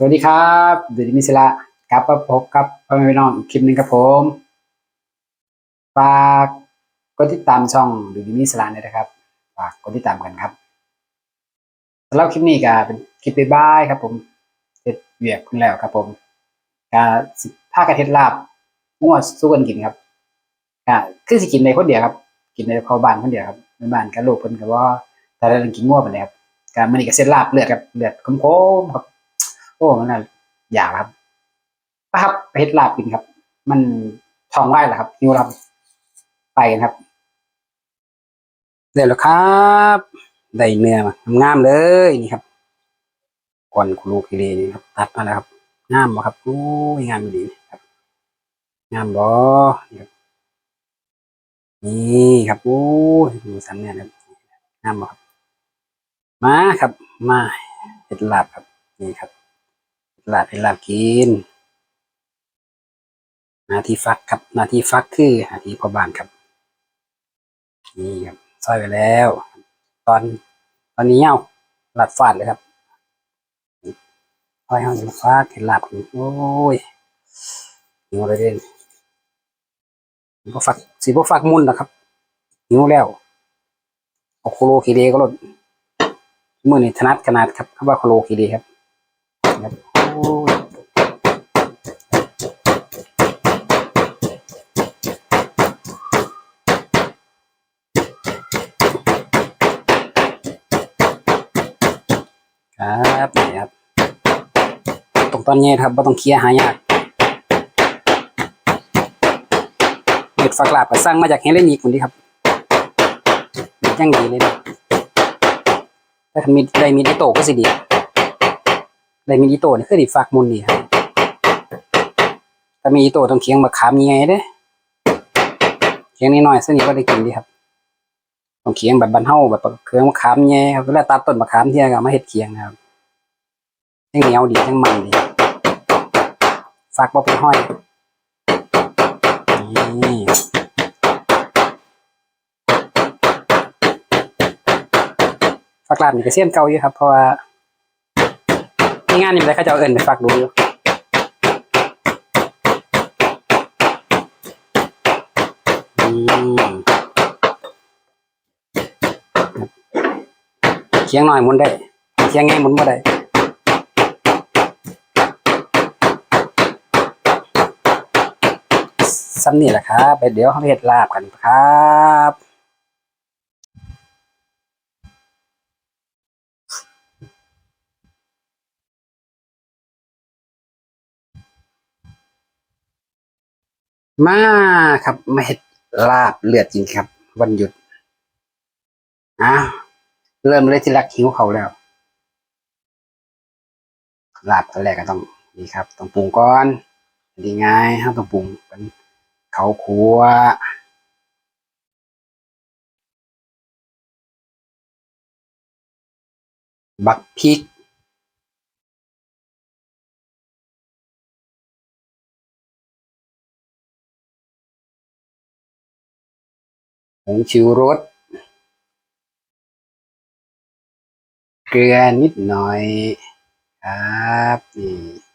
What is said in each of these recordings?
สวัสดีครับดูดิมิสละกลับมาพบกับพ่อแม่พี่น้องอีกคลิปหนึ่งครับผมฝากกดติดตามช่องดูดิมิสละด้วยนะครับฝากกดติดตามกันครับสำหรับคลิปนี้ก็เป็นคลิปบ๊ายครับ ผมเฮ็ดเวียกเพิ่งแล้วครับ ผมก็ผ้ากระเทศลาบมั่วสู้กันกินครับก็คือสิกินในคนเดียวครับ กินในพอบ้านคนเดียวครับในบ้านกับลูกเพิ่นก็ว่าแต่ละเรื่องกินง่วไปเลยครับการมื้อนี้ก็เส้นลาบเลือดครับเลือดคมๆครับ โอ้มันน่ะอยากครับไปครับไปเฮ็ดลาบกินครับ มันท้องไร่แหละครับหิวครับ ไปกันครับเดี๋ยวแล้วครับได้เนื้อมางามเลยนี่ครับก่อนคุรูคีรีนี่ครับ ตัดมาแล้วครับงามบ่ครับโอ้ยงามดีครับงามบ่นี่ครับมีครับโอ้ยดูสันเนี่ยครับงามบ่ครับมาครับ มาเฮ็ดลาบครับ นี่ครับ ลาบให้ลาบกินหน้าที่ฟักครับหน้าที่ฟักคือหน้าที่พ่อบ้านครับ นี่ครับซอยไปแล้ว ตอนตอนนี้เอาหลาดฟาดเลยครับซอยเอาจะฟักให้ลาบโอ้ยหิวเลยเด่นบ่ฟักสีบ่ฟักมุนนะครับหิวแล้วเอาโคโลคีเดก็ลดมือนี่ถนัดขนาดครับคำว่าโคโลคีเดครับครับ ตอนนี้ครับไม่ต้องเคลียหายากเห็ดฝักลาบก็สร้างมาจากเฮเลนีคนนี้ครับเห็ดยังดีเลยนะถ้ามีได้มีดิโตก็สิดีได้มีดิโตนี่คือดิฝักมุนนี่ครับถ้ามีดิโตต้องเคียงมะขามยังไงเด้เคียงนิดหน่อยๆสนิทก็ได้กินดีครับต้องเคียงแบบบันเฮาแบบเคืองมะขามแย่ครับเวลาตัดต้นมะขามเที่ยก็มาเฮ็ดเคียงนะครับยังเหนียวดียังมันดี ฝากบ่เป็นห้อย นี่ฝากลาบนี่ก็เสี้ยนเก่าอยู่ครับ เพราะว่าในงานนี่มันได้เขาจะเอาเอินไปฝากดูอยู่เคียงหน่อยมุนได้เคียงไงหมุนบ่ได้ ซ้ำนี่แหละครับไปเดี๋ยวเขาเฮ็ดลาบกันครับมาครับมาเฮ็ดลาบเลือดจริงครับ วันหยุดอ้าวเริ่มเลยที่รักหิวเขาแล้ว ลาบอันแรกก็ต้องนี่ครับ ต้องปรุงก่อนดีง่ายครับต้องปรุงเป็น เขาวคั่วบักพริก ผงชูรส เกลือนิดหน่อย ครับนี่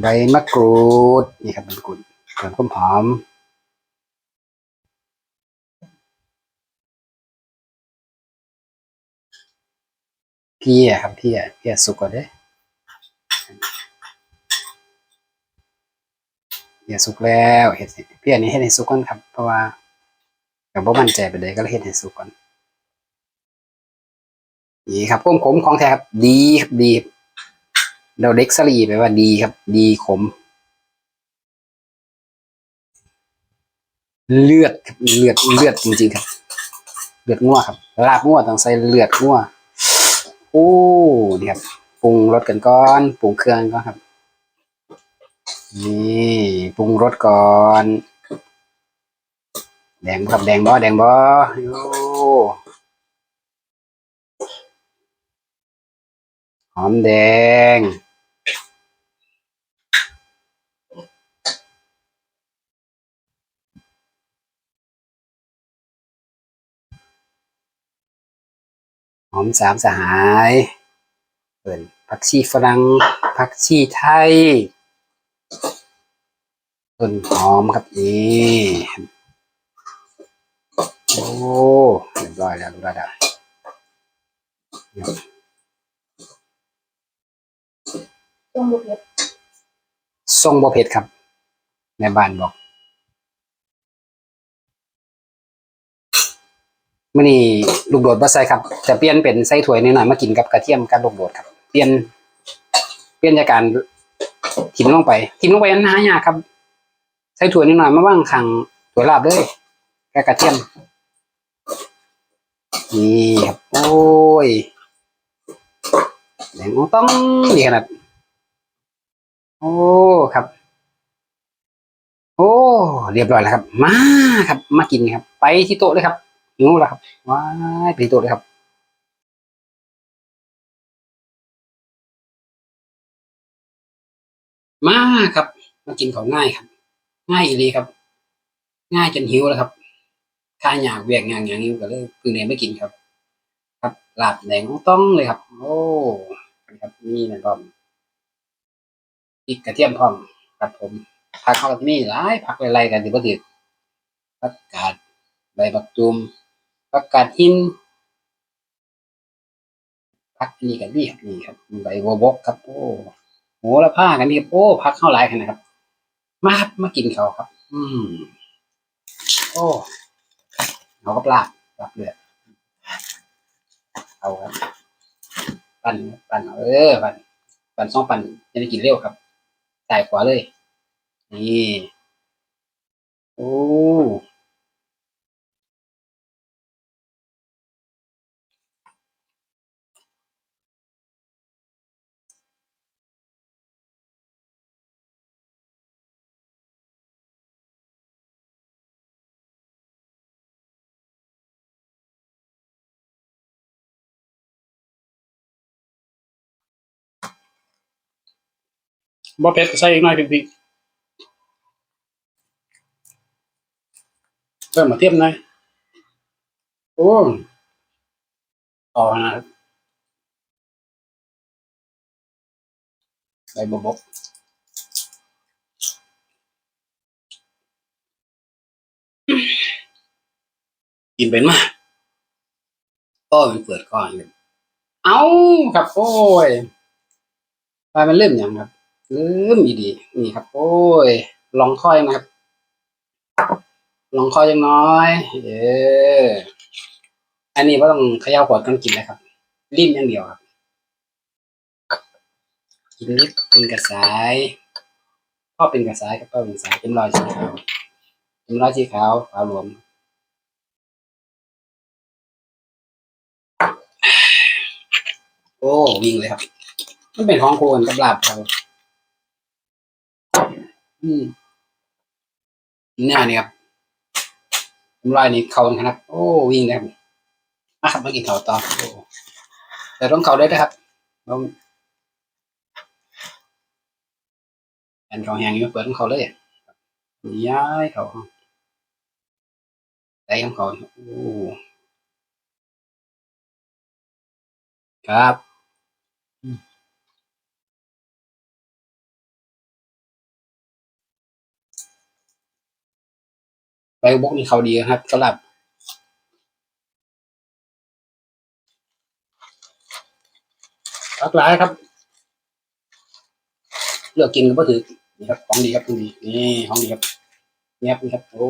ใบมะกรูดนี่ครับมะกรูดเติมความหอมเพียครับเพียเพียสุกก่อนเด้เพียสุกแล้วเห็ดเพียนี้เห็ดให้สุกก่อนครับ เพราะว่ากับบ่มั่นใจไปเลยก็เลยเฮ็ดให้สุกก่อนนี่ครับก้มขมของแท้ครับดีครับดี เราเด็กสลีแปลว่าดีครับ ดีขม เลือดครับเลือดเลือดจริงๆครับ เลือดงัวครับลาบงัวต้องใส่เลือดงัวโอ้นี่ครับปรุงรสกันก่อนปรุงเครื่องก่อนครับนี่ปรุงรสก่อน แดงครับแดงบ่แดงบ่โอ้หอมแดง อมสามสหายเปิดผักชีฝรั่งผักชีไทย ต้นหอมครับนี่โอ้เรียบร้อยแล้วเรียบร้อยแล้วต้มบุกเล็บทรงบ่เผ็ดครับแม่บ้านบอก มื่อนี้ลูกโดดบ่ใส่ครับจะเปลี่ยนเป็นใส่ถ้วยนิดหน่อยมากินกับกระเทียมกับลูกโดดครับ เปลี่ยน เปลี่ยนจากการทิมลงไปทิมลงไปอันหายากครับ ใส่ถ้วยนิดหน่อยมาว่างขังถ้วลาบเลยกับกระเทียมนี่ครับโอ้ยแดงต้องดีขนาดโอ้ครับ โอ้ เรียบร้อยแล้วครับ มาครับ มากินครับ ไปที่โต๊ะเลยครับ หิวแล้วครับว้ายไปที่โต๊ะเลยครับมาครับมากินของง่ายครับ ง่ายอีเลยครับ ง่ายจนหิวแล้วครับข้าอยากเวียกงานอย่างหิวก็เลยคือเนี่ยไม่กินครับ ครับหลาบแดงต้องเลยครับ โอ้ครับนี่นะพร้อมพริกกระเทียมพร้อมครับผมผักเขาก็มีหลายผักหลายๆกันที่บ่ถือผักกาดใบบักตูม ผักกาดหินผักนนี้กันนี่ครับนี่ครับใบบัวบกครับโอ้โหละผ้ากันนี่ครับโอ้ผักเข้าหลายขนาดครับ มาครับมากินเขาครับ อืมโอ้เอากับลาบลาบเลือดเอาครับ ปั่นปั่นเออปั่นปั่นสองปั่นจะได้กินเร็วครับใส่ขวาเลย นี่ โอ้ บ่เผ็ดก็ใส่อีกหน่อยพียงๆเพิ่มมาเทียมหน่อยโอ้ต่อนะครับใส่บวบกกินเป็นมาก็มันเปิดก่อนเลยเอาครับ โอ้ยไปมันเริ่มยังครับ ลืมอีดี นี่ครับ โอ้ย ลองค่อยนะครับ ลองค่อยยังน้อย เออ อันนี้ว่าต้องเขย่าขวดกันกินเลยครับริมอย่างเดียวครับ กินนิดเป็นกระสายพ่อเป็นกระสายครับพ่อเป็นกระสายเป็นรอยสีขาวเป็นรอยสีขาวขาวรวมโอ้วิ่งเลยครับ มันเป็นของโคนกับลาบเขา อืมหน้านี่ครับน้ำลายนี่เขานะครับ โอ้วิ่งนะครับมาครับมากินเขาต่อโอ้แต่ต้องเขาได้นะครับต้องแอนเขาแหงอยู่เปิดของเขาเลยย้ายเขาใส่ของเขาโอ้ครับ ใบบุกนี่เขาดีครับสำหรับหลากหลายครับ เลือกกินก็ถือนี่ครับของดีครับของดีนี่ของดีครับเนี่ยครับนี่ครับ โอ้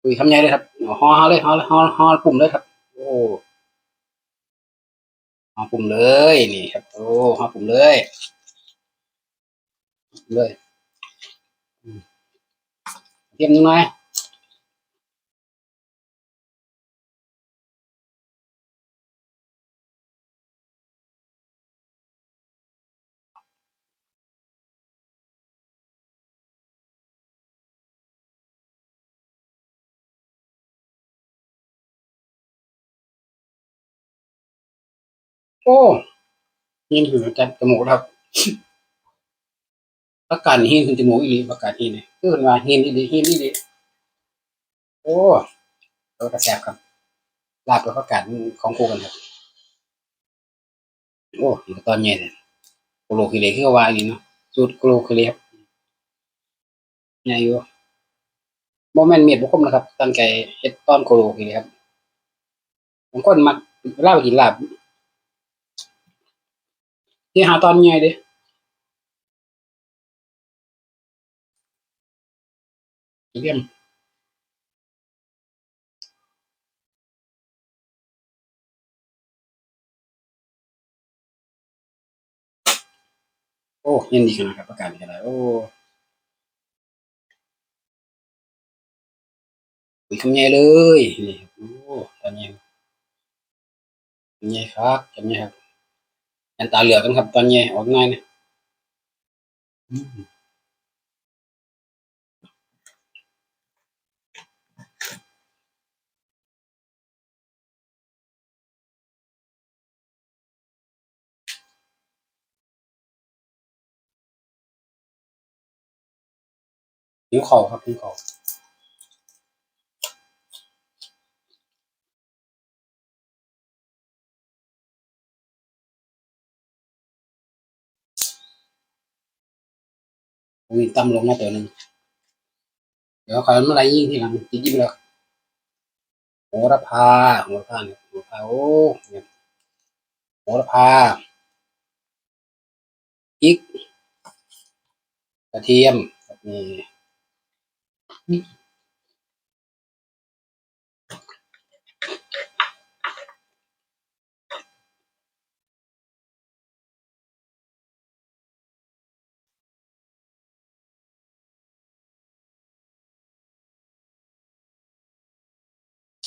คุยคำใหญ่เลยครับห่อห่อเลยห่อเลยห่อห่อปุ่มเลยครับ โอ้ห่อปุ่มเลยนี่ครับ โอ้ห่อปุ่มเลยเลย เทียมนิดหน่อยโอ้หินถึงจับจมูกแล้วครับ ประกาศหินถึงจมูกอีหลีประกาศหินเนี่ยคือเพิ่นว่าหินอีหลีหินอีหลีโอ้ตัวกระแสบครับลาบกับผักกาดมันของคู่กันครับโอ้นี่ก็ตอนใหญ่เลยโกโลคิเลคือว่าอีเนาะสูตรโกโลคิเลครับใหญ่อยู่โมแมนต์เมียดบุคคมนะครับ ตั้งใจเฮ็ดตอนโกโลคิเลครับบางคนมักลาไปกินลาบที่หาตอนใหญ่เด้ เยี่ยมโอ้ย็นดีขนาดครับประกาศนี่ก็ได้โอ้คุยคำใหญ่เลยนี่โอ้ตอนใหญ่ใหญ่ครับตอนใหญ่ครับอันตาเหลือกันครับตอนใหญ่ออกง่ายนะ อืมหิวเข่าครับหิวเข่าวมีตำลงมาตัวหนึ่งเดี๋ยวขอยมันอไรยิ่งทีหลังจิ้มแล้วโหระพาโหระพาเนี่ยโหระพาโอ้เนี่ยโหระพาพริกกระเทียมนี่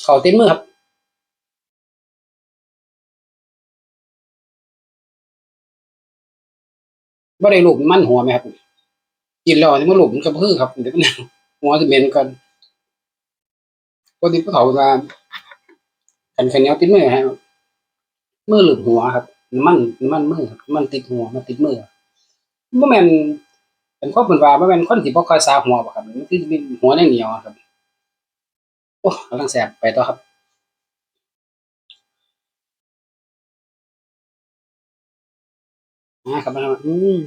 เขาเต็มมือครับบ่ได้ลูกมันหัวไหมครับกินแล้วนี่มันลูกมันกระพือครับเดี๋ยวมัน หัวจะเหม็นกันปกติผู้เฒ่าเวลาขันขันเนียติดมือฮะมือหลุดหัวครับมันมันมือครับมันติดหัวมันติดมือบ่แม่นเป็นข้อเป็นว่าบ่แม่นคนที่บ่คอยสาหัวบ่ครับมันคือมีหัวแนวเหนียวอะครับโอ้กำลังแสบไปต่อครับอ่าครับมาครับอืม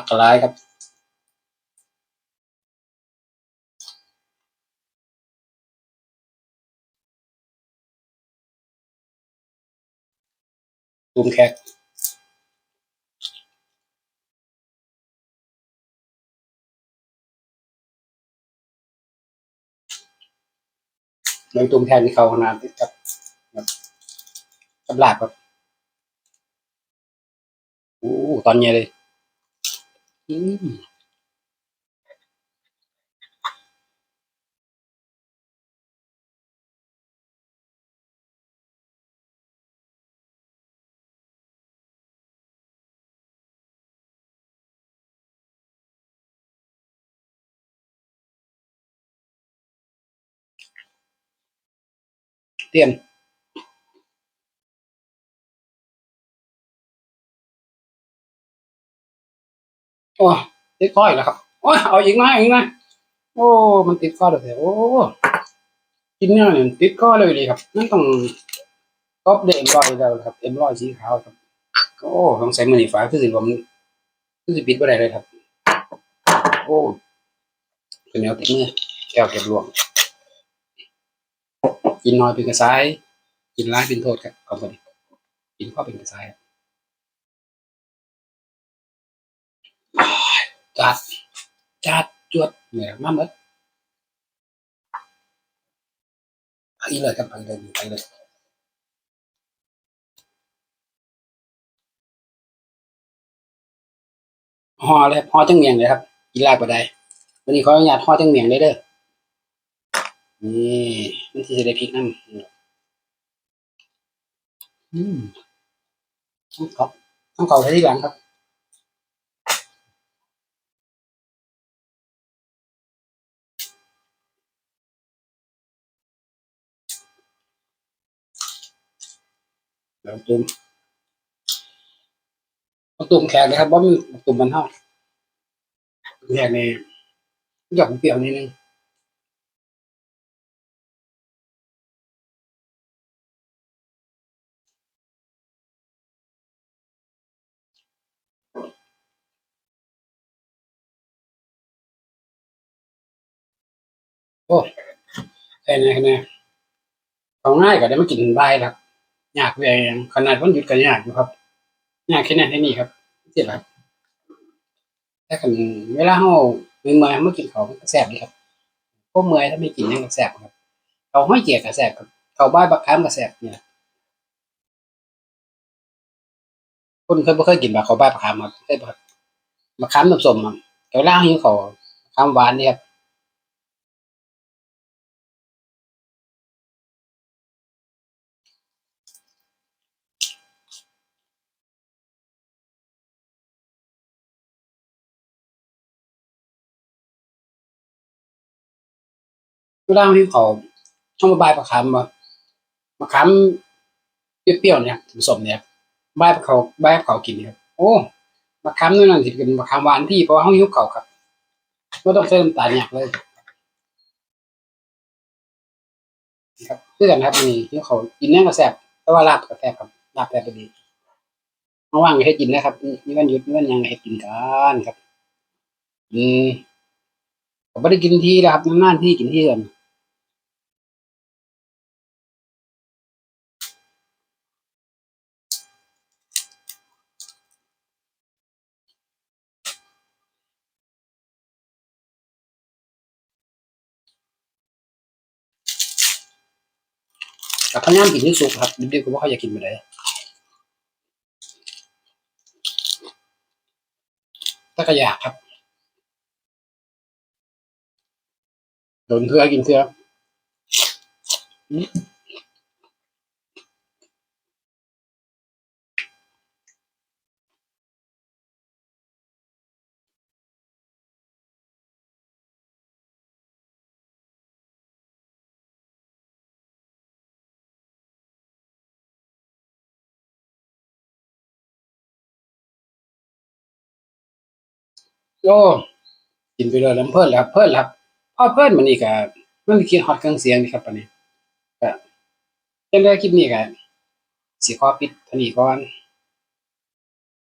อักกะลายครับตูมแขกโดยตูมแทนที่เขาขนาดกับกับกับลาบครับโอ้ตอนเนี้ยเลย อืมเโอ้ติดคออีกแล้วครับโอ้เอาอีกนะอาอีกนะโอ้ มันติดคอเลยโอ้กินเนี่ยเนี่ยติดคอเลยดีครับนั่นต้องก๊อปเดมรอยแล้วครับเอ็มรอยสีขาวครับโอ้ต้องใส่มือหนีฟ้าคือสิผมคือสิปิดบ่ได้เลยครับ โอ้เป็นแนวติดมือแก้วเก็บรวมกินน้อยเป็นกระสาย กินร้ายเป็นโทษครับขอบคุณกินข้าวเป็นกระสายครับ จัดจัดจวดเนื่ยมากเลยไปเลยครับไปเลยไปเลยห่อเลยห่อจังเมียงเลยครับกินลาบก็ได้วันนี้ขออนุญาตห่อจังเมียงเลยเด้อนี่มันที่จะได้พริกน้ำอืมต้องขอต้องขอใช้ที่หลังครับ แล้วตุ่มเอาตุ่มแขกเลยครับว่ามันตุ่มมันเท่าแขกในหยอกเปรี้ยวนิดนึงโอ้ไอ้นี่นะเอาง่ายก็ได้มากินใบครับ ยากเวียขนาดวันหยุดก็ยากอยู่ครับยากแค่นั้นแค่นี้ครับเจ็บครับแต่คันเวลาเฮาเมื่อยๆมากินของมันก็แซ่บดีครับพวกเมื่อยถ้าไม่กินยังก็แซ่บครับเขาห้อยเกียกก็แซ่บครับเขาบ้าบักคามก็แซ่บเนี่ยคนเคยบ่เคยกินบักเขาบ้าบักคามครับเคยบ่ครับบักคามน้ำส้มครับแต่เวลาหิวเขาคามหวานนี่ครับ เวลาหิวเขาวต้องบายบักคามบ่บักคามเปรี้ยวๆเนี่ยผสมเนี่ยบายเขาบายบักเขากินครับ โอ้บักคามนู่นนั่นสิเป็นบักคามหวานที่เพราะว่าเฮาหิวเขาครับบ่ต้องใส่น้ำตาลหยักเลยครับเพื่อนครับนี่ที่เขากินแน่ก็แซ่บแต่ว่าลาบก็แซ่บครับลาบแซ่บดีมาว่างให้กินนะครับนี่วันหยุดนี่วันยังให้กินกันครับอืมผมไม่ได้กินที่แล้วครับนานๆที่กินที่กัน กับพยายามกินที่สุกครับดิบๆก็ว่าเขาอยากกินไปเลยแต่ก็อยากครับโดนเพื่อกินเพื่อ โอ้กินไปเลยแล้วเพิ่นแล้วเพิ่นแล้วพอเพิ่นมันนี่ก็มันคิดฮอตเครื่องเสียงนี่ครับปานนี้ก็จังได้คลิปนี้ก็สิขอปิดเท่านี้ก่อน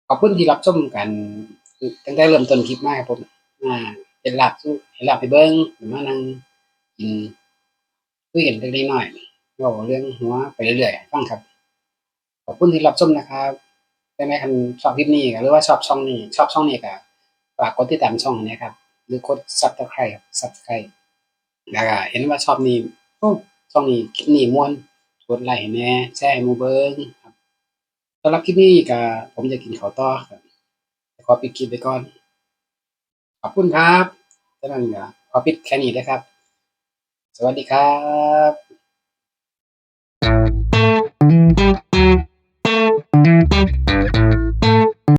ขอบคุณที่รับชมกันตั้งแต่เริ่มต้นคลิปมาครับผมอ่าเป็นหลาบสู้ให้ลาบไปเบิ้งหรือมานั่งกินคุยกันเล็กๆน้อยๆเว้าเรื่องหัวไปเรื่อยๆฟังครับ ขอบคุณที่รับชมนะครับแต่ในคันชอบคลิปนี้ก็หรือว่าชอบช่องนี้ ชอบช่องนี้ก็ ฝากกดติดตามช่องนี้ครับ หรือกด Subscribe ครับ Subscribe แล้วก็เห็นว่าชอบนี้ช่องนี้คลิปนี้ม่วนกดไลค์ให้แน่แชร์มูเบิ่งครับสำหรับคลิปนี้ก็ผมจะกินข้าวต่อครับขอปิดคลิปไปก่อน ขอบคุณครับฉะนั้นก็ขอปิดแค่นี้นะครับ สวัสดีครับ